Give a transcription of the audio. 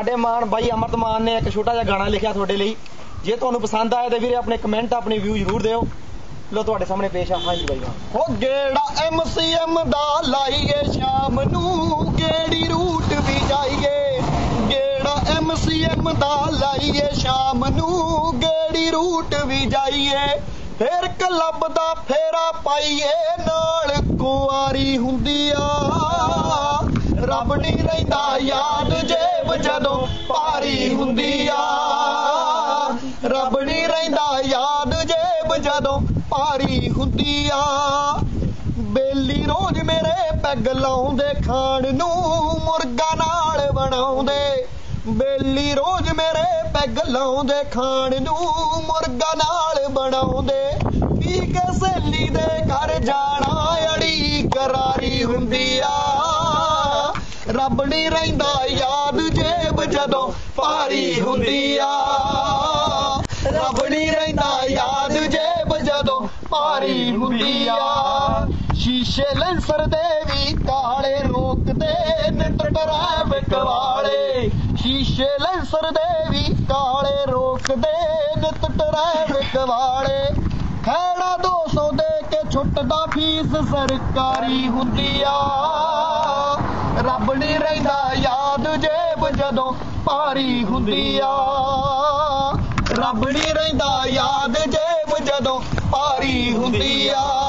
ਸਾਡੇ ਮਾਨ ਬਾਈ ਅਮਰਤ ਮਾਨ ਨੇ ਇੱਕ ਛੋਟਾ ਜਿਹਾ ਗਾਣਾ ਲਿਖਿਆ ਤੁਹਾਡੇ ਲਈ। ਜੇ ਤੁਹਾਨੂੰ ਪਸੰਦ ਆਇਆ ਤੇ ਵੀਰੇ ਆਪਣੇ ਕਮੈਂਟ ਆਪਣੇ ਵਿਊ ਜ਼ਰੂਰ ਦਿਓ। ਲੋ ਤੁਹਾਡੇ ਸਾਹਮਣੇ ਪੇਸ਼ ਆ ਹਾਂਜੀ ਬਾਈ ਹੋ ਗੇੜਾ ਐਮਸੀਐਮ ਦਾ ਲਾਈਏ ਸ਼ਾਮ ਨੂੰ? ਕਿਹੜੀ ਰੂਟ ਵੀ ਜਾਈਏ? ਗੇੜਾ ਐਮਸੀਐਮ ਦਾ ਲਾਈਏ ਸ਼ਾਮ ਨੂੰ? ਕਿਹੜੀ ਰੂਟ ਵੀ ਜਾਈਏ? ਫੇਰ ਕਲੱਬ ਦਾ ਫੇਰਾ ਪਾਈਏ ਨਾਲ ਕੁਆਰੀ ਹੁੰਦੀ ਆ। ਰੱਬ ਨਹੀਂ ਰਹਿੰਦਾ ਯਾਦ ਜੇ ਜੇਬ ਜਦੋਂ ਭਾਰੀ ਹੁੰਦੀ ਆ, ਰੱਬ ਨਹੀਂ ਰਹਿੰਦਾ ਯਾਦ ਜੇਬ ਜਦੋਂ ਭਾਰੀ ਹੁੰਦੀ ਆ। ਬੇਲੀ ਰੋਜ਼ ਮੇਰੇ ਪੈਗ ਲਾਉਂਦੇ, ਖਾਣ ਨੂੰ ਮੁਰਗਾ ਨਾਲ ਬਣਾਉਂਦੇ। ਬੇਲੀ ਰੋਜ਼ ਮੇਰੇ ਪੈਗ ਲਾਉਂਦੇ, ਖਾਣ ਨੂੰ ਮੁਰਗਾ ਨਾਲ ਬਣਾਉਂਦੇ। ਪੀ ਕੇ ਸਹੇਲੀ ਦੇ ਘਰ ਜਾਣਾ, ਅੜੀ ਕਰਾਰੀ ਹੁੰਦੀ ਆ। ਰੱਬ ਨਹੀਂ ਰਹਿੰਦਾ ਯਾਦ ਜੇਬ ਜਦੋਂ ਭਾਰੀ ਹੁੰਦੀ ਆ। ਰੱਬ ਨਹੀਂ ਰਹਿੰਦਾ ਯਾਦ ਜੇਬ ਜਦੋਂ ਭਾਰੀ ਹੁੰਦੀ ਆ। ਸ਼ੀਸ਼ੇ ਲੈਂਸਰ ਦੇ ਵੀ ਕਾਲੇ ਰੋਕਦੇ ਨਿਤ ਟਰੈਫਿਕ ਵਾਲੇ ਸ਼ੀਸ਼ੇ ਲੈਂਸਰ ਦੇ ਵੀ ਕਾਲੇ ਰੋਕਦੇ ਨਿਤ ਟਰੈਫਿਕ ਵਾਲੇ ਖੈੜਾ 200 ਦੇ ਕੇ ਛੁੱਟਦਾ ਫੀਸ ਸਰਕਾਰੀ ਹੁੰਦੀ ਆ। ਰੱਬ ਨਹੀਂ ਰਹਿੰਦਾ ਯਾਦ ਜੇਬ ਜਦੋਂ ਭਾਰੀ ਹੁੰਦੀ ਆ। ਰੱਬ ਨਹੀਂ ਰਹਿੰਦਾ ਯਾਦ ਜੇਬ ਜਦੋਂ ਭਾਰੀ ਹੁੰਦੀ ਆ।